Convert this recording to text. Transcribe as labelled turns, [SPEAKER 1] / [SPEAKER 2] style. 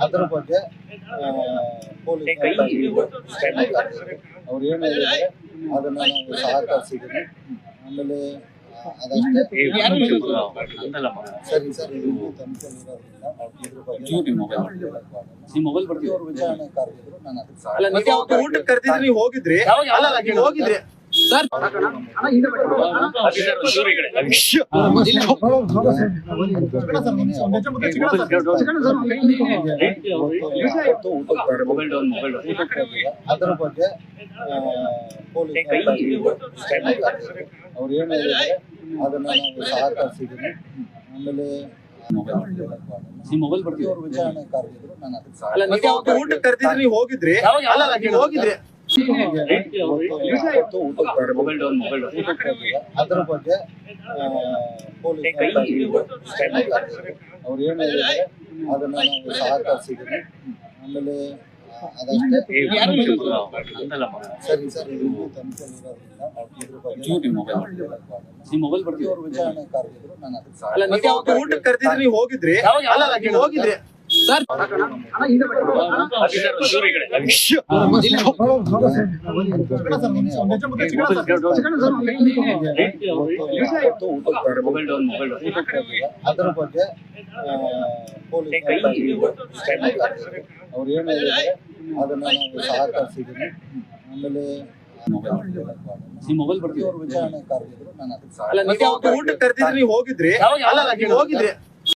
[SPEAKER 1] ಅದ್ರ ಬಗ್ಗೆ ಅವ್ರು ಏನ್ ಹೇಳಿದ್ರೆ ಅದನ್ನ ನಾವು ಸಹಕರಿಸಿದೀವಿ ಆಮೇಲೆ ಸರಿ ಸರ್.
[SPEAKER 2] ಮೊಬೈಲ್ ಬರ್ತೀವಿ
[SPEAKER 1] ವಿಚಾರಣೆ ನಾನು ಅದಕ್ಕೆ
[SPEAKER 3] ಅಲ್ಲ ಮತ್ತೆ ಊಟಕ್ಕೆ ಕರೆದಿದ್ರೆ ಹೋಗಿದ್ರಿ. ಅಲ್ಲ ಅಲ್ಲ ನೀವು ಹೋಗಿದ್ರಿ. ಸರ್.
[SPEAKER 1] ಅದ್ರ ಬಗ್ಗೆ ಅವ್ರು ಏನು ಅದನ್ನ ನಾವು ಸಹಕರಿಸಿದ್ದೀನಿ ಆಮೇಲೆ
[SPEAKER 2] ಮೊಬೈಲ್ ಬರ್ತೀವಿ
[SPEAKER 1] ವಿಚಾರಣೆ ಕರೆದಿದ್ರು ನಾನು ಅದಕ್ಕೆ
[SPEAKER 3] ಹೋಗಿದ್ರಿ ಹೋಗಿದ್ರಿ.
[SPEAKER 1] ಅದ್ರ ಬಗ್ಗೆ ಅವ್ರು ಏನ್ ಹೇಳಿದ್ರೆ ಅದನ್ನ ನಾವು ಸಹಕರಿಸಿದೀವಿ ಆಮೇಲೆ ಸರಿ ಸರ್
[SPEAKER 2] ಮೊಬೈಲ್ ಬರ್ತೀವಿ
[SPEAKER 1] ವಿಚಾರಣೆ
[SPEAKER 3] ಹೋಗಿದ್ರಿ ಹೋಗಿದ್ರಿ. ಸರ್.
[SPEAKER 1] ಅದ್ರ ಬಗ್ಗೆ ಅವ್ರು ಅದನ್ನ ನಾವು ಸಹಕರಿಸಿದೀವಿ ಆಮೇಲೆ
[SPEAKER 2] ನಿಮ್ ಮೊಬೈಲ್ ಬರ್ತೀವಿ
[SPEAKER 1] ವಿಚಾರಣೆ ಕರೆದಿದ್ರು ನಾನು ಅದಕ್ಕೆ
[SPEAKER 3] ಹೋಗಿದ್ರಿ ಹೋಗಿದ್ರಿ.